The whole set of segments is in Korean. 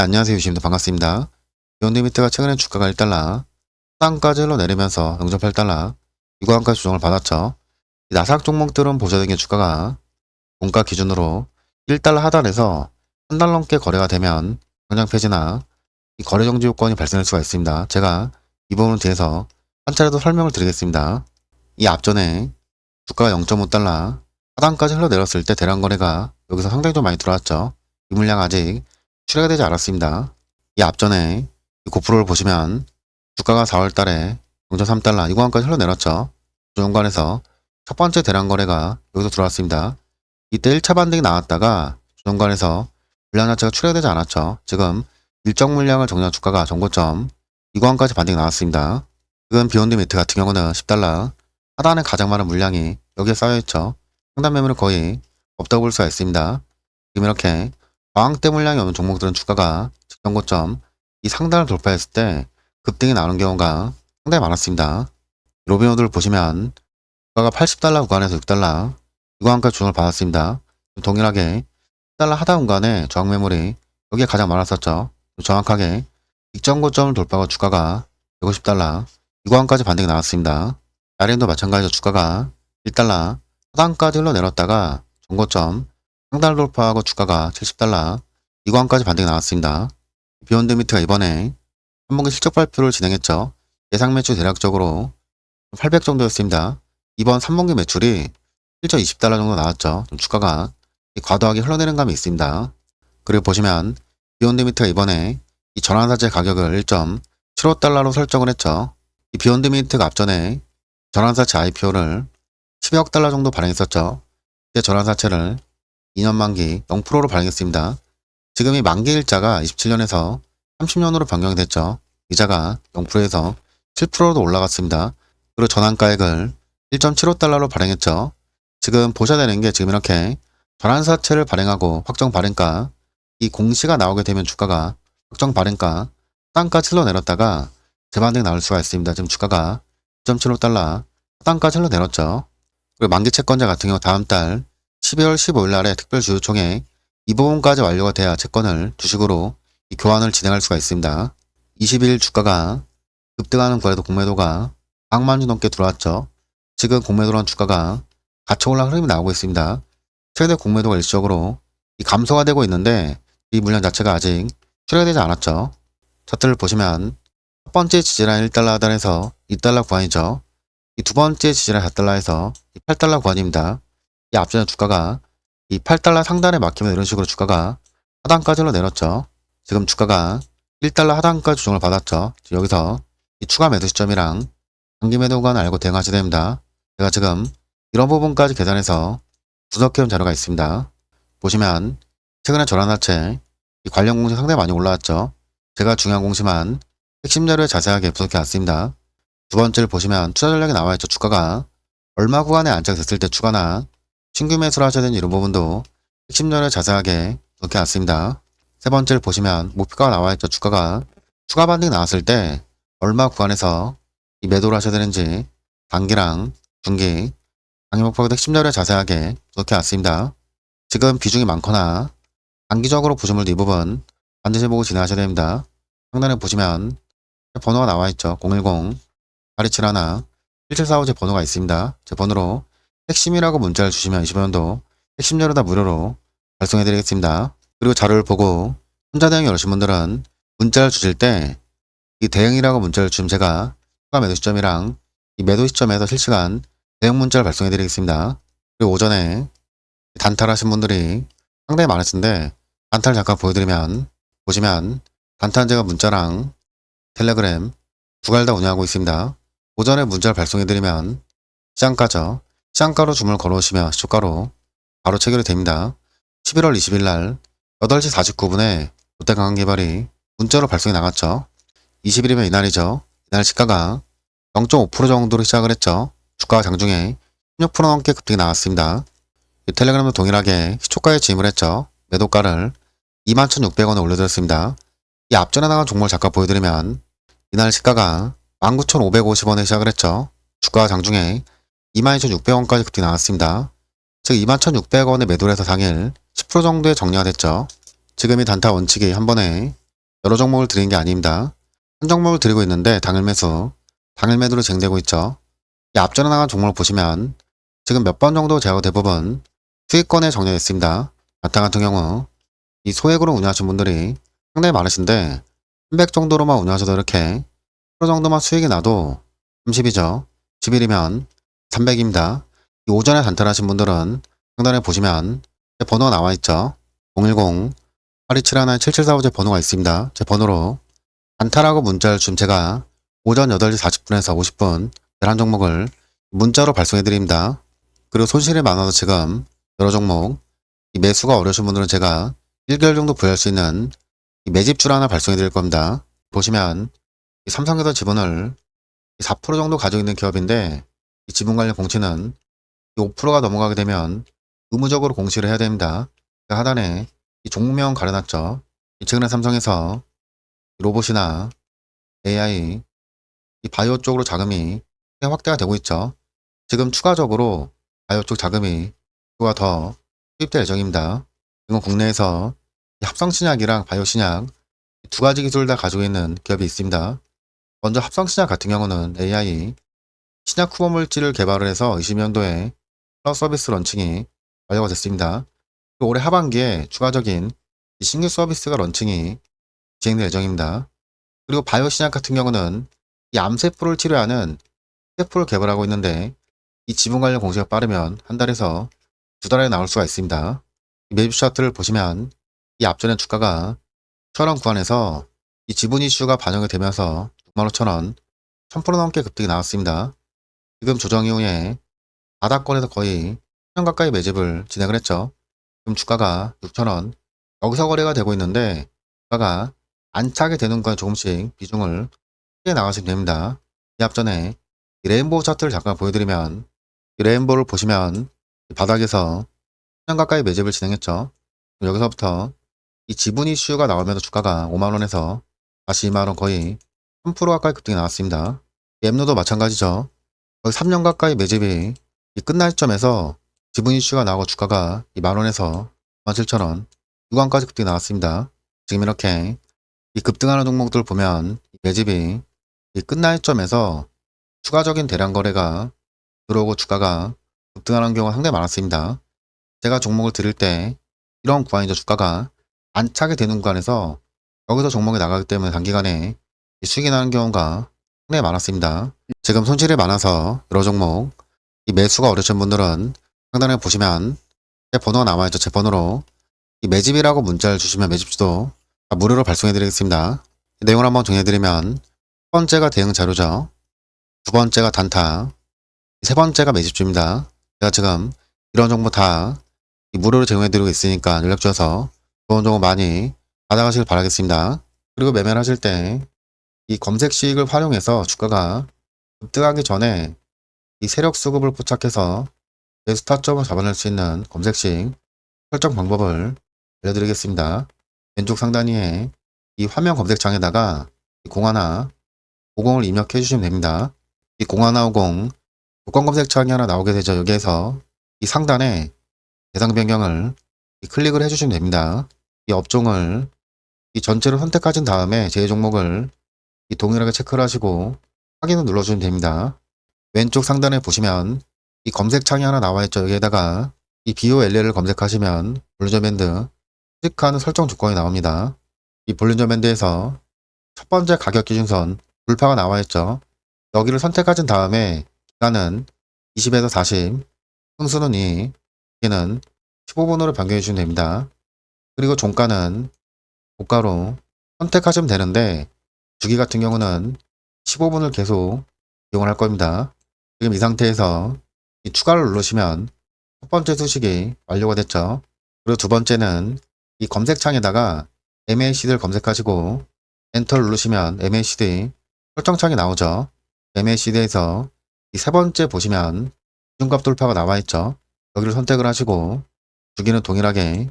네, 안녕하세요. 유시입니다. 반갑습니다. 비욘드미트가 최근에 주가가 1달러, 하단까지 흘러내리면서 0.8달러, 유가까지 조정을 받았죠. 이 나삭 종목들은 보셔야되는 주가가 원가 기준으로 1달러 하단에서 한 달 넘게 거래가 되면 당장 폐지나 이 거래 정지 요건이 발생할 수가 있습니다. 제가 이 부분은 뒤에서 한 차례 더 설명을 드리겠습니다. 이 앞전에 주가가 0.5달러 하단까지 흘러내렸을 때 대량 거래가 여기서 상당히 좀 많이 들어왔죠. 이 물량 아직 출하가 되지 않았습니다. 이 앞전에 이 고프로를 보시면 주가가 4월 달에 0.3달러 이 구간까지 흘러내렸죠. 조정관에서 첫 번째 대량 거래가 여기서 들어왔습니다. 이때 1차 반등이 나왔다가 조정관에서 물량 자체가 출하가 되지 않았죠. 지금 일정 물량을 정리한 주가가 정고점 이 구간까지 반등이 나왔습니다. 지금 비욘드 미트 같은 경우는 10달러 하단에 가장 많은 물량이 여기에 쌓여있죠. 상단 매물은 거의 없다고 볼 수가 있습니다. 지금 이렇게 저항대 물량이 오는 종목들은 주가가 직전 고점 이 상단을 돌파했을 때 급등이 나오는 경우가 상당히 많았습니다. 로빈호드를 보시면 주가가 80달러 구간에서 6달러 이 구간까지 조정을 받았습니다. 동일하게 10달러 하단 구간에 저항 매물이 여기에 가장 많았었죠. 정확하게 직전 고점을 돌파하고 주가가 150달러 이 구간까지 반등이 나왔습니다. 나린도 마찬가지로 주가가 1달러 하단까지 흘러내렸다가 전고점 상단을 돌파하고 주가가 70달러 이 구간까지 반등이 나왔습니다. 비욘드 미트가 이번에 3분기 실적 발표를 진행했죠. 예상 매출 대략적으로 800 정도였습니다. 이번 3분기 매출이 1.20달러 정도 나왔죠. 좀 주가가 과도하게 흘러내는 감이 있습니다. 그리고 보시면 비욘드 미트가 이번에 이 전환사채 가격을 1.75달러로 설정을 했죠. 이 비욘드 미트가 앞전에 전환사채 IPO를 10억 달러 정도 발행했었죠. 이때 전환사채를 2년 만기 0%로 발행했습니다. 지금 이 만기 일자가 27년에서 30년으로 변경이 됐죠. 이자가 0%에서 7%로 올라갔습니다. 그리고 전환가액을 1.75달러로 발행했죠. 지금 보셔야 되는 게 지금 이렇게 전환사채를 발행하고 확정 발행가 이 공시가 나오게 되면 주가가 확정 발행가 땅까지 흘러내렸다가 재반등이 나올 수가 있습니다. 지금 주가가 2.75달러 땅까지 흘러내렸죠. 그리고 만기 채권자 같은 경우 다음 달 12월 15일 날에 특별주주총회 이 부분까지 완료가 돼야 채권을 주식으로 이 교환을 진행할 수가 있습니다. 20일 주가가 급등하는 거에도 공매도가 100만 주 넘게 들어왔죠. 지금 공매도란 주가가 같이 올라가는 흐름이 나오고 있습니다. 최근에 공매도가 일시적으로 이 감소가 되고 있는데 이 물량 자체가 아직 출하가 되지 않았죠. 차트를 보시면 첫 번째 지지라인 1달러 하단에서 2달러 구간이죠. 이 두 번째 지지라인 4달러에서 8달러 구간입니다. 이 앞전에 주가가 이 8달러 상단에 막히면 이런 식으로 주가가 하단까지 흘러내렸죠. 지금 주가가 1달러 하단까지 조정을 받았죠. 여기서 이 추가 매도 시점이랑 단기 매도 구간 알고 대응하셔야 됩니다. 제가 지금 이런 부분까지 계산해서 분석해온 자료가 있습니다. 보시면 최근에 전환하체 이 관련 공시 상당히 많이 올라왔죠. 제가 중요한 공시만 핵심 자료에 자세하게 분석해 왔습니다. 두 번째를 보시면 투자 전략이 나와 있죠. 주가가 얼마 구간에 안착됐을 때 추가나 신규 매수를 하셔야 되는 이런 부분도 핵심 자료에 자세하게 분석해 왔습니다. 세 번째를 보시면 목표가가 나와 있죠. 주가가 추가 반등이 나왔을 때 얼마 구간에서 이 매도를 하셔야 되는지 단기랑 중기 장기 목표가도 핵심 자료에 자세하게 분석해 왔습니다. 지금 비중이 많거나 단기적으로 보시면 이 부분 반드시 보고 진행하셔야 됩니다. 상단에 보시면 번호가 나와 있죠. 010 827 1745제 번호가 있습니다. 제 번호로 핵심이라고 문자를 주시면 20원도 핵심 자료 다 무료로 발송해 드리겠습니다. 그리고 자료를 보고 혼자 대응이 어려우신 분들은 문자를 주실 때 이 대응이라고 문자를 주시면 제가 추가 매도 시점이랑 이 매도 시점에서 실시간 대응 문자를 발송해 드리겠습니다. 그리고 오전에 단타하신 분들이 상당히 많으신데 단타를 잠깐 보여드리면 보시면 단타는 제가 문자랑 텔레그램 두 가지 다 운영하고 있습니다. 오전에 문자를 발송해드리면 시장가죠. 시장가로 주문을 걸어오시면 시초가로 바로 체결이 됩니다. 11월 20일 날 8시 49분에 롯데강한개발이 문자로 발송이 나갔죠. 20일이면 이날이죠. 이날 시가가 0.5% 정도로 시작을 했죠. 주가가 장중에 16% 넘게 급등이 나왔습니다. 이 텔레그램도 동일하게 시초가에 진입을 했죠. 매도가를 21,600원에 올려드렸습니다. 이 앞전에 나간 종목을 잠깐 보여드리면 이날 시가가 19,550원에 시작을 했죠. 주가가 장중에 22,600원까지 급등이 나왔습니다. 즉 21,600원에 매도를 해서 당일 10% 정도의 정리가 됐죠. 지금 이 단타 원칙이 한 번에 여러 종목을 드리는 게 아닙니다. 한 종목을 드리고 있는데 당일 매수, 당일 매도로 진행되고 있죠. 이 앞전에 나간 종목을 보시면 지금 몇 번 정도 제가 대부분 수익권에 정리되어 있습니다. 마땅 같은 경우 이 소액으로 운영하신 분들이 상당히 많으신데 300 정도로만 운영하셔도 이렇게 프로 정도만 수익이 나도 30이죠. 10일이면 300입니다. 이 오전에 단타하신 분들은 상단에 보시면 제 번호가 나와 있죠. 010 8271-7745 제 번호가 있습니다. 제 번호로 단타라고 문자를 주면 제가 오전 8시 40분에서 50분 한 종목을 문자로 발송해 드립니다. 그리고 손실이 많아서 지금 여러 종목 이 매수가 어려우신 분들은 제가 1개월 정도 부여할 수 있는 이 매집줄 하나 발송해 드릴 겁니다. 보시면 이 삼성에서 지분을 4% 정도 가지고 있는 기업인데 이 지분 관련 공시는 5%가 넘어가게 되면 의무적으로 공시를 해야 됩니다. 그 하단에 이 종목명 가려놨죠. 이 최근에 삼성에서 이 로봇이나 AI, 이 바이오 쪽으로 자금이 확대가 되고 있죠. 지금 추가적으로 바이오 쪽 자금이 또가 더 투입될 예정입니다. 이건 국내에서 이 합성신약이랑 바이오 신약 이두 가지 기술을 다 가지고 있는 기업이 있습니다. 먼저 합성신약 같은 경우는 AI 신약 후보 물질을 개발을 해서 20년도에 클라우드 서비스 런칭이 완료가 됐습니다. 그리고 올해 하반기에 추가적인 이 신규 서비스가 런칭이 진행될 예정입니다. 그리고 바이오 신약 같은 경우는 이 암세포를 치료하는 세포를 개발하고 있는데 이 지분 관련 공시가 빠르면 한 달에서 두 달에 나올 수가 있습니다. 이 매집 차트를 보시면 이 앞전에 주가가 1,000원 구간에서 이 지분 이슈가 반영이 되면서 65,000원 1000% 넘게 급등이 나왔습니다. 지금 조정 이후에 바닥권에서 거의 1년 가까이 매집을 진행을 했죠. 지금 주가가 6,000원 여기서 거래가 되고 있는데 주가가 안차게 되는 건 조금씩 비중을 크게 나가시면 됩니다. 이 앞전에 이 레인보우 차트를 잠깐 보여드리면 이 레인보우를 보시면 이 바닥에서 1년 가까이 매집을 진행했죠. 여기서부터 이 지분 이슈가 나오면서 주가가 5만원에서 다시 2만원 거의 3% 가까이 급등이 나왔습니다. 이 엠노도 마찬가지죠. 거의 3년 가까이 매집이 이 끝날 시점에서 지분 이슈가 나오고 주가가 이 만원에서 17,000원 6원까지 급등이 나왔습니다. 지금 이렇게 이 급등하는 종목들 보면 이 매집이 이 끝날 시점에서 추가적인 대량 거래가 들어오고 주가가 급등하는 경우가 상당히 많았습니다. 제가 종목을 드릴 때 이런 구간이죠. 주가가 안차게 되는 구간에서 여기서 종목이 나가기 때문에 단기간에 이 수익이 나는 경우가 상당히 많았습니다. 지금 손실이 많아서 여러 종목 이 매수가 어려우신 분들은 상단에 보시면 제 번호가 남아있죠. 제 번호로 이 매집이라고 문자를 주시면 매집주도 다 무료로 발송해 드리겠습니다. 내용을 한번 정리해드리면 첫 번째가 대응 자료죠. 두 번째가 단타 세 번째가 매집주입니다. 제가 지금 이런 정보 다이 무료로 제공해드리고 있으니까 연락 주셔서 좋은 정보 많이 받아가시길 바라겠습니다. 그리고 매매를 하실 때 이 검색식을 활용해서 주가가 급등하기 전에 이 세력 수급을 포착해서 내 스타점을 잡아낼 수 있는 검색식 설정 방법을 알려드리겠습니다. 왼쪽 상단위에 이 화면 검색창에다가 이 공하나 50을 입력해 주시면 됩니다. 이 공하나 50 조건 검색창이 하나 나오게 되죠. 여기에서 이 상단에 대상 변경을 이 클릭을 해주시면 됩니다. 이 업종을 이 전체를 선택하신 다음에 제 종목을 이 동일하게 체크를 하시고 확인을 눌러주시면 됩니다. 왼쪽 상단에 보시면 이 검색 창이 하나 나와 있죠. 여기에다가 이 BOLL을 검색하시면 볼륨 밴드 수직하는 설정 조건이 나옵니다. 이 볼륨 밴드에서 첫 번째 가격 기준선 불파가 나와 있죠. 여기를 선택하신 다음에 기간은 20에서 40, 흥수는 2, 여기는 15분으로 변경해 주시면 됩니다. 그리고 종가는 고가로 선택하시면 되는데 주기 같은 경우는 15분을 계속 이용을 할 겁니다. 지금 이 상태에서 이 추가를 누르시면 첫 번째 수식이 완료가 됐죠. 그리고 두 번째는 이 검색창에다가 MACD를 검색하시고 엔터를 누르시면 MACD 설정창이 나오죠. MACD에서 이 세 번째 보시면 기준값 돌파가 나와 있죠. 여기를 선택을 하시고 주기는 동일하게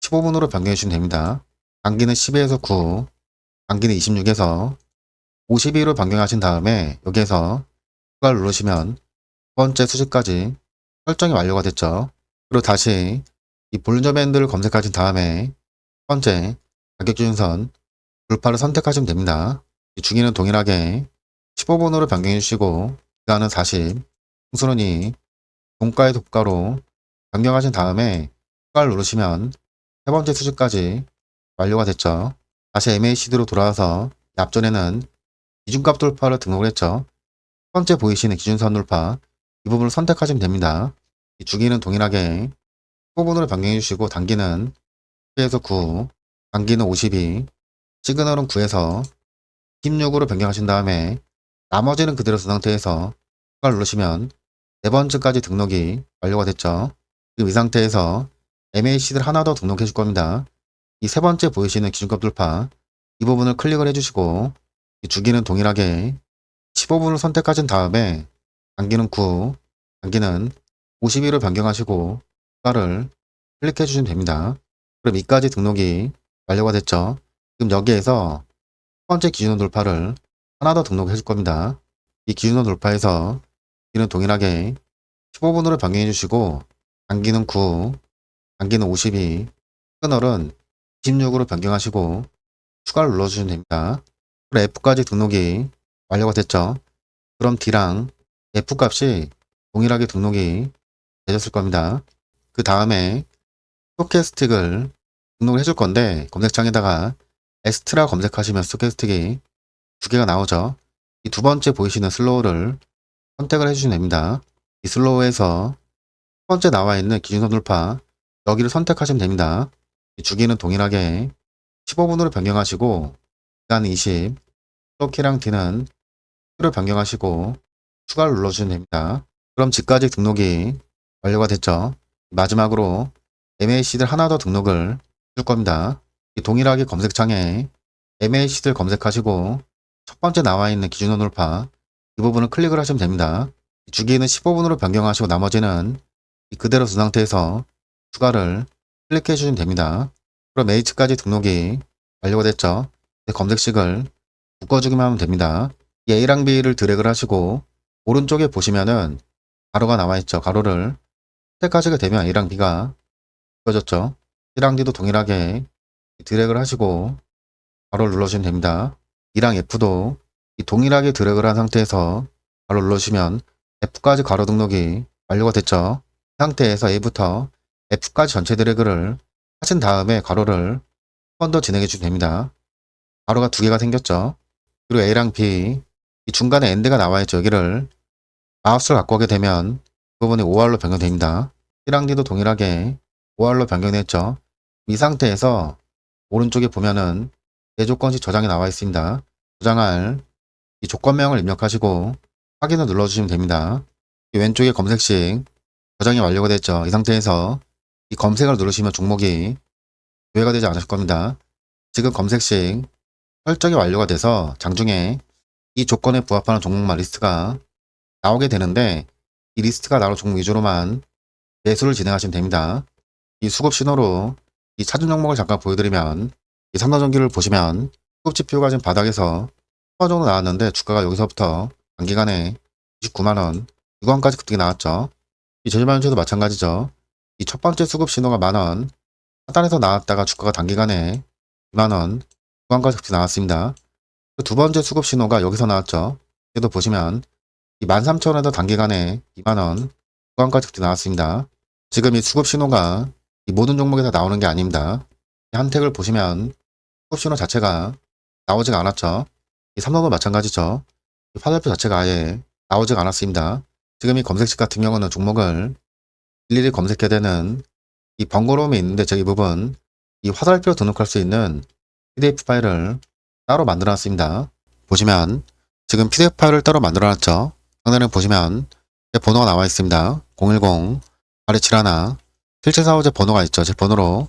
15분으로 변경해 주시면 됩니다. 단기는 12에서 9, 단기는 26에서 52로 변경하신 다음에 여기에서 추가를 누르시면 두 번째 수식까지 설정이 완료가 됐죠. 그리고 다시 이 볼륨 밴드를 검색하신 다음에 첫 번째 가격 기준선 돌파를 선택하시면 됩니다. 이 주기는 동일하게 15분으로 변경해 주시고 기간은 40, 홍수론이 종가의 도가로 변경하신 다음에 추가를 누르시면 세 번째 수준까지 완료가 됐죠. 다시 MACD로 돌아와서 앞전에는 기준값 돌파를 등록을 했죠. 첫 번째 보이시는 기준선 돌파 이 부분을 선택하시면 됩니다. 이 주기는 동일하게 15분으로 변경해 주시고 단기는 10에서 9, 단기는 52, 시그널은 9에서 16으로 변경하신 다음에 나머지는 그대로 둔 상태에서 추가를 누르시면 네 번째까지 등록이 완료가 됐죠. 지금 이 상태에서 MAC를 하나 더 등록해 줄 겁니다. 이 세 번째 보이시는 기준값 돌파 이 부분을 클릭을 해주시고 이 주기는 동일하게 15분을 선택하신 다음에 단기는 9, 단기는 52로 변경하시고 추가를 클릭해 주시면 됩니다. 그럼 이까지 등록이 완료가 됐죠. 지금 여기에서 첫 번째 기준원 돌파를 하나 더 등록해 줄 겁니다. 이 기준원 돌파에서 기는 동일하게 15분으로 변경해 주시고 단기는 9, 단기는 52, 시그널은 26으로 변경하시고 추가를 눌러주시면 됩니다. F까지 등록이 완료가 됐죠. 그럼 D랑 F 값이 동일하게 등록이 되셨을 겁니다. 그 다음에 스토캐스틱을 등록을 해줄 건데 검색창에다가 에스트라 검색하시면 스토캐스틱이 두 개가 나오죠. 이 두 번째 보이시는 슬로우를 선택을 해주시면 됩니다. 이 슬로우에서 첫 번째 나와 있는 기준선 돌파 여기를 선택하시면 됩니다. 이 주기는 동일하게 15분으로 변경하시고 기간 20, 스토키랑 D는 10로 변경하시고 추가를 눌러주시면 됩니다. 그럼 지까지 등록이 완료가 됐죠. 마지막으로 MAC들 하나 더 등록을 해줄 겁니다. 이 동일하게 검색창에 MAC들 검색하시고 첫 번째 나와 있는 기준원 돌파 이 부분을 클릭을 하시면 됩니다. 이 주기는 15분으로 변경하시고 나머지는 이 그대로 둔 상태에서 추가를 클릭해 주시면 됩니다. 그럼 H까지 등록이 완료가 됐죠. 이제 검색식을 묶어주기만 하면 됩니다. 이 A랑 B를 드래그를 하시고 오른쪽에 보시면은 가로가 나와 있죠. 가로를 선택하시게 되면 A랑 B가 묶어졌죠. C랑 D도 동일하게 드래그를 하시고 가로를 눌러주시면 됩니다. E랑 F도 이 동일하게 드래그를 한 상태에서 가로 눌러주시면 F까지 가로 등록이 완료가 됐죠. 이 상태에서 A부터 F까지 전체 드래그를 하신 다음에 가로를 한 번 더 진행해 주시면 됩니다. 가로가 두 개가 생겼죠. 그리고 A랑 B 이 중간에 엔드가 나와 있죠. 여기를 마우스를 갖고 오게 되면 그 부분이 5R로 변경됩니다. C랑 D도 동일하게 5R로 변경됐죠. 이 상태에서 오른쪽에 보면은 네 조건씩 저장이 나와 있습니다. 저장할 이 조건명을 입력하시고 확인을 눌러주시면 됩니다. 이 왼쪽에 검색식 저장이 완료가 됐죠. 이 상태에서 이 검색을 누르시면 종목이 조회가 되지 않으실 겁니다. 지금 검색식 설정이 완료가 돼서 장중에 이 조건에 부합하는 종목만 리스트가 나오게 되는데 이 리스트가 나올 종목 위주로만 매수를 진행하시면 됩니다. 이 수급 신호로 이 차준 종목을 잠깐 보여드리면 이 삼성전기를 보시면 수급 지표가 지금 바닥에서 10원 정도 나왔는데 주가가 여기서부터 단기간에 29만원, 6원까지 급등이 나왔죠. 이 제주반도체도 마찬가지죠. 이 첫 번째 수급 신호가 만원, 하단에서 나왔다가 주가가 단기간에 2만원, 6원까지 급등이 나왔습니다. 그두 번째 수급 신호가 여기서 나왔죠. 여기도 보시면 이 13,000원에서 단기간에 2만원, 6원까지 급등이 나왔습니다. 지금 이 수급 신호가 이 모든 종목에 다 나오는 게 아닙니다. 이 한택을 보시면 수급 신호 자체가 나오지가 않았죠. 이 삼성도 마찬가지죠. 이 화살표 자체가 아예 나오지가 않았습니다. 지금 이 검색식 같은 경우는 종목을 일일이 검색해야 되는 이 번거로움이 있는데 저이 부분 이 화살표 등록할 수 있는 PDF 파일을 따로 만들어 놨습니다. 보시면 지금 PDF 파일을 따로 만들어 놨죠. 상단에 보시면 제 번호가 나와 있습니다. 010 827 1745 제 번호가 있죠. 제 번호로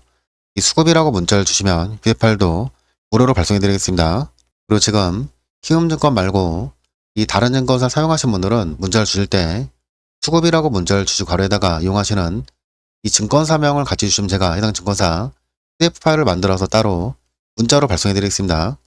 이 수급이라고 문자를 주시면 PDF 파일도 무료로 발송해 드리겠습니다. 그리고 지금 키움증권 말고 이 다른 증권사 사용하신 분들은 문자를 주실 때 수급이라고 문자를 주시고 가로에다가 이용하시는 이 증권사명을 같이 주시면 제가 해당 증권사 PDF 파일을 만들어서 따로 문자로 발송해 드리겠습니다.